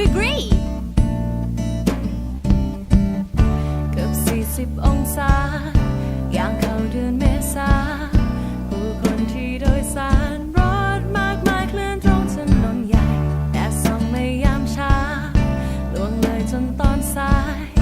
degree เกือบ 40 องศา อย่างเข้าเดือนเมษา ผู้คนที่โดยสาร รถมากมายเคลื่อนตรงถนนใหญ่ แต่ส่องไม่ยามเช้าล่วงเลยจนตอนสาย